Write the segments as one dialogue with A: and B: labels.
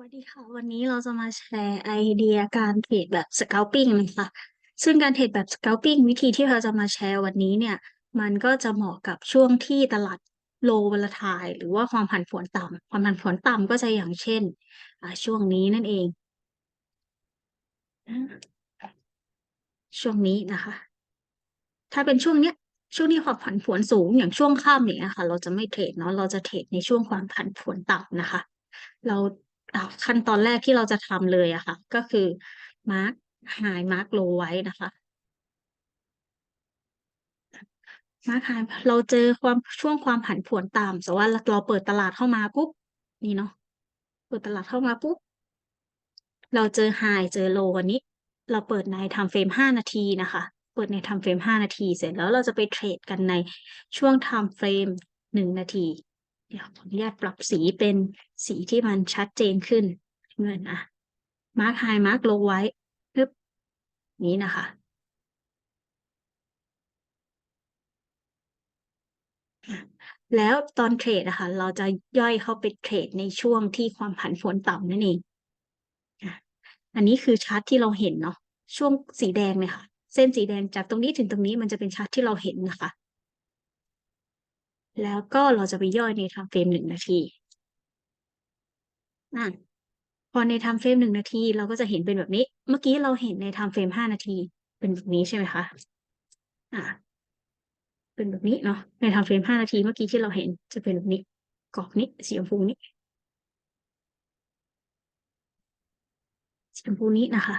A: วัสดีค่ะ วันนี้เราจะมาแชร์ไอเดียการเทรดแบบ scalping นะคะซึ่งการเทรดแบบ scalping วิธีที่เราจะมาแชร์วันนี้เนี่ย มันก็จะเหมาะกับช่วงที่ตลาด low volatile หรือว่าความผันผวนต่ำความผันผวนต่ำก็จะอย่างเช่นช่วงนี้นั่นเอง ช่วงนี้นะคะ ถ้าเป็นช่วงเนี้ย ช่วงที่ความผันผวนสูงอย่างช่วงค่ำอย่างเงี้ยค่ะ เราจะไม่เทรดเนาะเราจะเทรดในช่วงความผันผวนต่ำนะคะ เรา ขั้นตอนแรกที่เราจะทำเลยอะค่ะ ก็คือ mark high mark low ไว้นะคะ mark high เราเจอความช่วงความผันผวนต่ำแต่ว่าเราเปิดตลาดเข้ามาปุ๊บนี่เนาะเปิดตลาดเข้ามาปุ๊บเราเจอ high เจอ low วันนี้ เราเปิดใน time frame ห้านาทีนะคะ เปิดใน time frame ห้านาที เสร็จแล้วเราจะไปเทรดกันในช่วง time frame หนึ่งนาที เดี๋ยวขออนุญาตปรับสีเป็นสีที่มันชัดเจนขึ้นเงินอะมาร์คไฮมาร์คโลไว้ปึ๊บนี้นะคะ แล้วตอนเทรดอะค่ะ เราจะย่อยเข้าไปเทรดในช่วงที่ความผันผวนต่ำนั่นเองอันนี้คือชาร์ตที่เราเห็นเนาะช่วงสีแดงเนี่ยค่ะ เส้นสีแดงจากตรงนี้ถึงตรงนี้มันจะเป็นชาร์ตที่เราเห็นนะคะ แล้วก็เราจะไปย่อยในไทม์เฟรมหนึ่งนาทีอะพอในไทม์เฟรมหนึ่งนาทีเราก็จะเห็นเป็นแบบนี้ เมื่อกี้เราเห็นในไทม์เฟรมห้านาที เป็นแบบนี้ใช่ไหมคะ อะ เป็นแบบนี้เนาะ ในไทม์เฟรมห้านาทีเมื่อกี้ที่เราเห็นจะเป็นแบบนี้ กรอบนี้สีชมพูนี้สีชมพูนี้นะคะ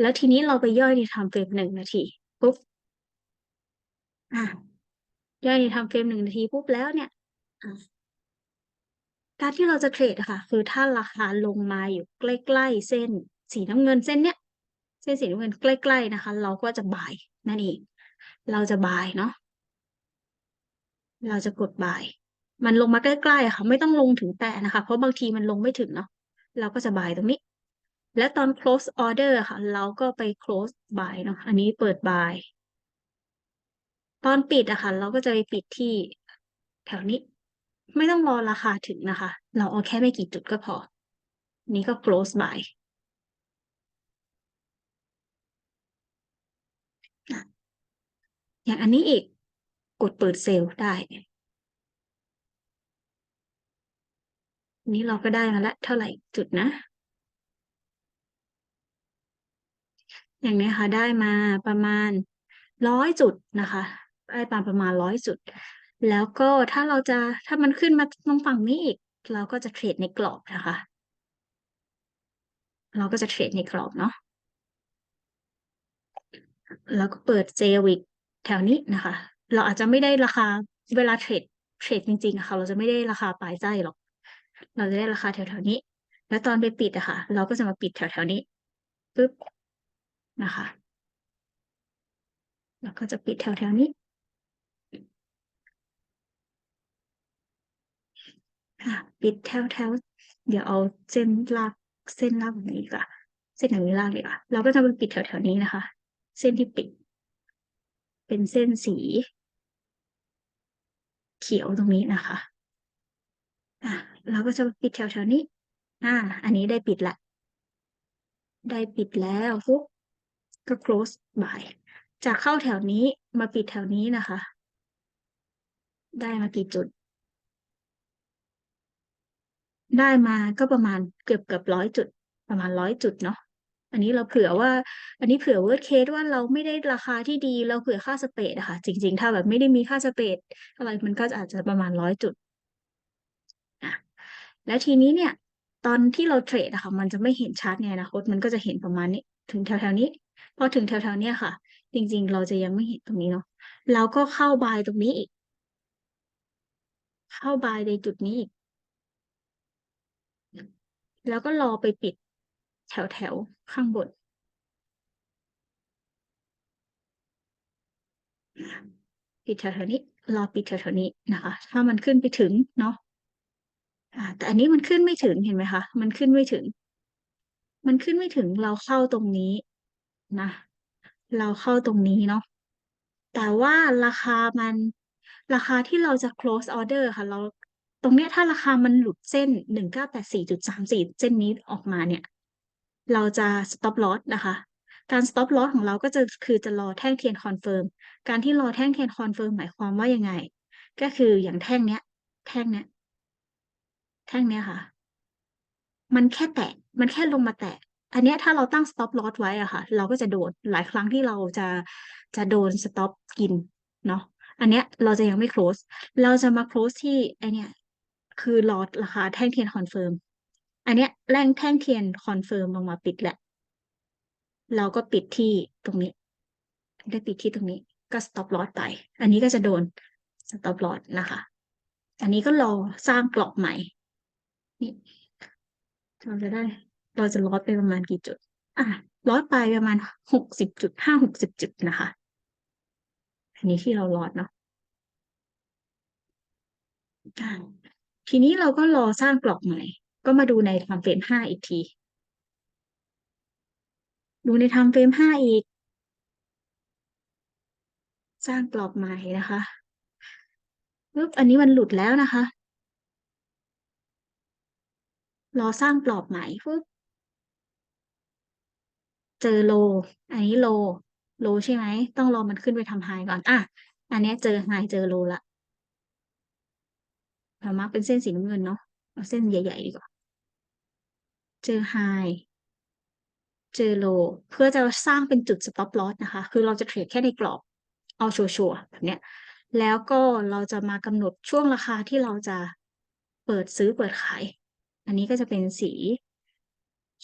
A: แล้วทีนี้เราไปย่อยในไทม์เฟรมหนึ่งนาทีปุ๊บ อะ ย่อยทม์เฟรมหนึ่งนาทีปุ๊บแล้วเนี่ยการที่เราจะเทรดค่ะ คือถ้าราคาลงมาอยู่ใกล้ๆเส้นสีน้ำเงินเส้นเนี้ยเส้นสีน้ำเงินใกล้ๆนะคะ เราก็จะบายนั่นเองเราจะบายเนาะเราจะกดบาย มันลงมาใกล้ๆอะค่ะ ไม่ต้องลงถึงแตะนะคะ เพราะบางทีมันลงไม่ถึงเนาะเราก็จะบายตรงนี้ และตอน close order ค่ะ เราก็ไป close buy เนาะอันนี้เปิด buy ตอนปิดอะค่ะ เราก็จะไปปิดที่แถวนี้ ไม่ต้องรอราคาถึงนะคะ เราเอาแค่ไม่กี่จุดก็พอ นี้ก็ close buy อย่างอันนี้อีกกดเปิดเซลล์ได้นี้เราก็ได้มาล้วเท่าไหร่จุดนะ อย่างนี้ค่ะได้มาประมาณร้อยจุดนะคะ ได้มาประมาณร้อยจุด แล้วก็ถ้าเราจะถ้ามันขึ้นมาตรงฝั่งนี้อีก เราก็จะเทรดในกรอบนะคะ เราก็จะเทรดในกรอบเนาะแล้วก็เปิดเจลอีกแถวนี้นะคะ เราอาจจะไม่ได้ราคาเวลาเทรดเทรดจริงๆอะค่ะ เราจะไม่ได้ราคาปลายไส้หรอก เราจะได้ราคาแถวๆนี้ แล้วตอนไปปิดอะค่ะ เราก็จะมาปิดแถวๆนี้ปึ๊บนะคะ แล้วก็จะปิดแถวๆนี้ค่ะ ปิดแถวๆเดี๋ยวเอาเส้นลากเส้นลากแบบนี้ดีกว่าเส้นอย่างนี้ลากดีกว่าเราก็จะมาปิดแถวๆนี้นะคะ เส้นที่ปิด เป็นเส้นสี เขียวตรงนี้นะคะอะเราก็จะปิดแถวๆนี้อ่าอันนี้ได้ปิดละ ได้ปิดแล้วปุ๊บก็ close by จากเข้าแถวนี้มาปิดแถวนี้นะคะ ได้มากี่จุด ได้มาก็ประมาณเกือบเกือบร้อยจุด ประมาณร้อยจุดเนาะอันนี้เราเผื่อว่า อันนี้เผื่อ worst case ว่าเราไม่ได้ราคาที่ดีเราเผื่อค่าสเปดอะค่ะ จริง ๆ ถ้าแบบไม่ได้มีค่าสเปดอะไรมันก็อาจจะประมาณร้อยจุดอะแล้วทีนี้เนี่ย ตอนที่เราเทรดอะค่ะ มันจะไม่เห็นชาร์ตในอนาคตมันก็จะเห็นประมาณนี้ ถึงแถวๆนี้พอถึงแถวๆเนี้ยค่ะ จริง ๆ เราจะยังไม่เห็นตรงนี้เนาะเราก็เข้าบายตรงนี้อีก เข้าบายในจุดนี้อีก แล้วก็รอไปปิดแถวแถวข้างบน ปิดแถวแถวนี้ รอปิดแถวแถวนี้นะคะ ถ้ามันขึ้นไปถึงเนาะแต่อันนี้มันขึ้นไม่ถึงเห็นไหมคะ มันขึ้นไม่ถึง มันขึ้นไม่ถึงเราเข้าตรงนี้นะ เราเข้าตรงนี้เนาะ แต่ว่าราคามันราคาที่เราจะ close order ค่ะ เรา ตรงเนี้ยถ้าราคามันหลุดเส้นหนึ่งเก้าแปดสี่จุดสามสี่เส้นนี้ออกมาเนี่ย เราจะ stop loss นะคะ การ stop loss ของเราก็จะคือจะรอแท่งเทียนคอนเฟิร์ม การที่รอแท่งเทียนคอนเฟิร์มหมายความว่ายังไง ก็คืออย่างแท่งเนี้ย แท่งเนี้ย แท่งเนี้ยค่ะ มันแค่แตะ มันแค่ลงมาแตะ อันเนี้ยถ้าเราตั้ง stop loss ไว้อะค่ะ เราก็จะโดน หลายครั้งที่เราจะจะโดน stop กิน เนาะอันเนี้ยเราจะยังไม่ close เราจะมา close ที่ไอเนี้ย คือรอราคาแท่งเทียนคอนเฟิร์ม อันเนี้ยแรงแท่งเทียนคอนเฟิร์มลงมาปิดแหละ เราก็ปิดที่ตรงนี้ ได้ปิดที่ตรงนี้ ก็ stop loss ไป อันนี้ก็จะโดน stop loss นะคะ อันนี้ก็รอสร้างกรอบใหม่ นี่เราจะได้ เราจะลอดไปประมาณกี่จุด อะลอดไปประมาณหกสิบจุดห้าหกสิบจุดนะคะ อันนี้ที่เราลอดเนาะ ทีนี้เราก็รอสร้างกรอบใหม่ ก็มาดูในทม์เฟรมห้าอีกที ดูในทม์เฟรมห้าอีก สร้างกรอบใหม่นะคะปึ๊บอันนี้มันหลุดแล้วนะคะ รอสร้างกรอบใหม่ปึ๊บเจอโล อันนี้โล โลใช่ไหม ต้องรอมันขึ้นไปทำไฮก่อน อะ อันเนี้ยเจอไฮเจอโลละ เรามาร์กเป็นเส้นสีน้ำเงินเนาะเอาเส้นใหญ่ๆดีกว่าเจอไฮเจอโลเพื่อจะสร้างเป็นจุด stop loss นะคะ คือเราจะเทรดแค่ในกรอบ เอาชัวร์ๆแบบเนี้ย แล้วก็เราจะมากำหนดช่วงราคาที่เราจะเปิดซื้อเปิดขาย อันนี้ก็จะเป็นสี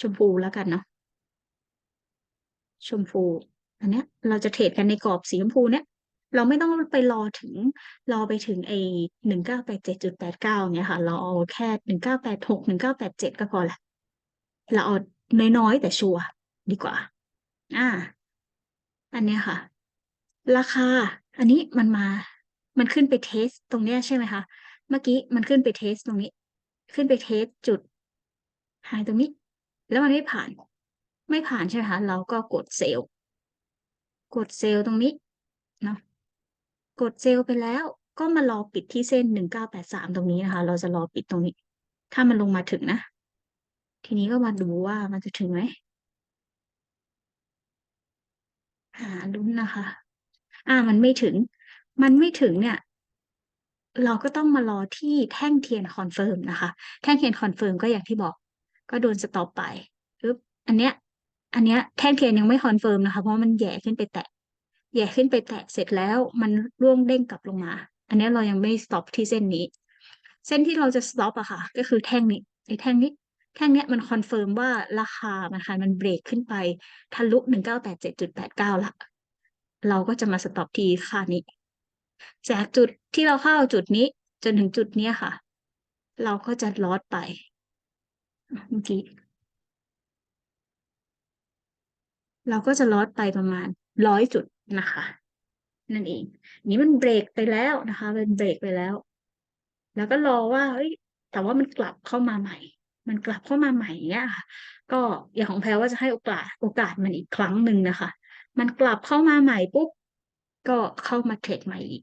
A: ชมพูแล้วกันเนาะชมพูอันเนี้ยเราจะเทรดกันในกรอบสีชมพูเนี้ย เราไม่ต้องไปรอถึง รอไปถึงไอ้หนึ่งเก้าแปดเจ็ดจุดแปดเก้าเนี่ยค่ะ เราเอาแค่หนึ่งเก้าแปดหกหนึ่งเก้าแปดเจ็ดก็พอละเราเอาน้อยๆแต่ชัวร์ดีกว่า อ่า อันเนี้ยค่ะ ราคา อันนี้มันมา มันขึ้นไปเทสตรงเนี้ยใช่ไหมคะ เมื่อกี้มันขึ้นไปเทสตรงนี้ ขึ้นไปเทสจุดหายตรงนี้ แล้วมันไม่ผ่าน ไม่ผ่านใช่ไหมคะ เราก็กดเซลล์ กดเซลล์ตรงนี้เนาะ กดเซลไปแล้ว ก็มารอปิดที่เส้นหนึ่งเก้าแปดสามตรงนี้นะคะ เราจะรอปิดตรงนี้ ถ้ามันลงมาถึงนะ ทีนี้ก็มาดูว่ามันจะถึงไหมหาลุ้นนะคะ อ่า มันไม่ถึง มันไม่ถึงเนี่ย เราก็ต้องมารอที่แท่งเทียนคอนเฟิร์มนะคะ แท่งเทียนคอนเฟิร์มก็อย่างที่บอก ก็โดนสต็อปไปปึ๊บอันเนี้ย อันเนี้ยแท่งเทียนยังไม่คอนเฟิร์มนะคะ เพราะมันแย่ขึ้นไปแตะ แย่ขึ้นไปแตะเสร็จแล้วมันร่วงเด้งกลับลงมา อันนี้เรายังไม่สต็อปที่เส้นนี้ เส้นที่เราจะสต็อปอะค่ะ ก็คือแท่งนี้ไอ้แท่งนี้แท่งเนี้ยมันคอนเฟิร์มว่าราคามันค่ะมันเบรกขึ้นไปทะลุหนึ่งเก้าแปดเจ็ดจุดแปดเก้าละ เราก็จะมาสต็อปที่ค่านี้ จากจุดที่เราเข้าจุดนี้จนถึงจุดเนี้ยค่ะ เราก็จะลอดไปเมื่อกี้เราก็จะลอดไปประมาณร้อยจุด นะคะ นั่นเอง นี้มันเบรกไปแล้วนะคะเป็นเบรกไปแล้ว แล้วก็รอว่าเอ้ยแต่ว่ามันกลับเข้ามาใหม่ มันกลับเข้ามาใหม่เนี้ยค่ะ ก็อย่างของแพลว่าจะให้โอกาสโอกาสมันอีกครั้งหนึ่งนะคะ มันกลับเข้ามาใหม่ปุ๊บก็เข้ามาเทรดใหม่อีก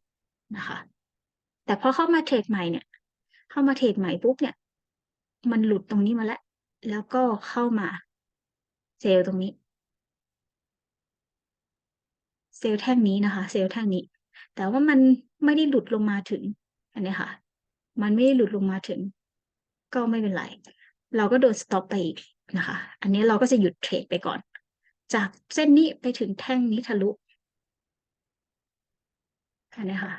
A: นะคะ แต่พอเข้ามาเทรดใหม่เนี่ย เข้ามาเทรดใหม่ปุ๊บเนี่ย มันหลุดตรงนี้มาแล้ว แล้วก็เข้ามาเซลล์ตรงนี้ เซลล์แท่งนี้นะคะ เซลล์แท่งนี้ แต่ว่ามันไม่ได้หลุดลงมาถึง อันนี้ค่ะ มันไม่ได้หลุดลงมาถึง ก็ไม่เป็นไร เราก็โดนสต็อปไปอีกนะคะ อันนี้เราก็จะหยุดเทรดไปก่อน จากเส้นนี้ไปถึงแท่งนี้ทะลุอันนี้ค่ะ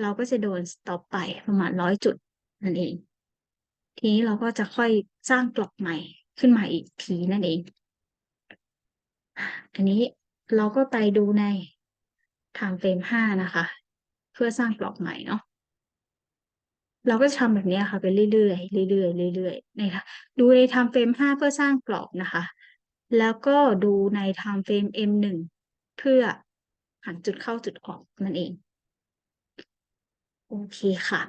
A: เราก็จะโดนสต็อปไปประมาณร้อยจุดนั่นเอง ทีนี้เราก็จะค่อยสร้างกรอบใหม่ขึ้นมาอีกทีนั่นเอง อันนี้ เราก็ไปดูใน time frame ห้านะคะ เพื่อสร้างกรอบใหม่เนาะเราก็จะทำแบบนี้ค่ะไปเรื่อยๆเรื่อยๆเรื่อยๆนะคะดูใน time frame ห้าเพื่อสร้างกรอบนะคะ แล้วก็ดูใน time frame M หนึ่งเพื่อหาจุดเข้าจุดออกนั่นเองโอเคค่ะ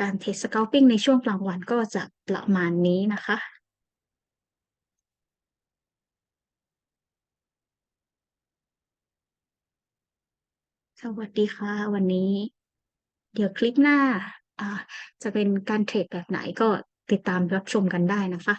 A: การเทส scalping ในช่วงกลางวันก็จะประมาณนี้นะคะ สวัสดีค่ะ วันนี้ เดี๋ยวคลิปหน้า อ่า จะเป็นการเทรดแบบไหนก็ติดตามรับชมกันได้นะคะ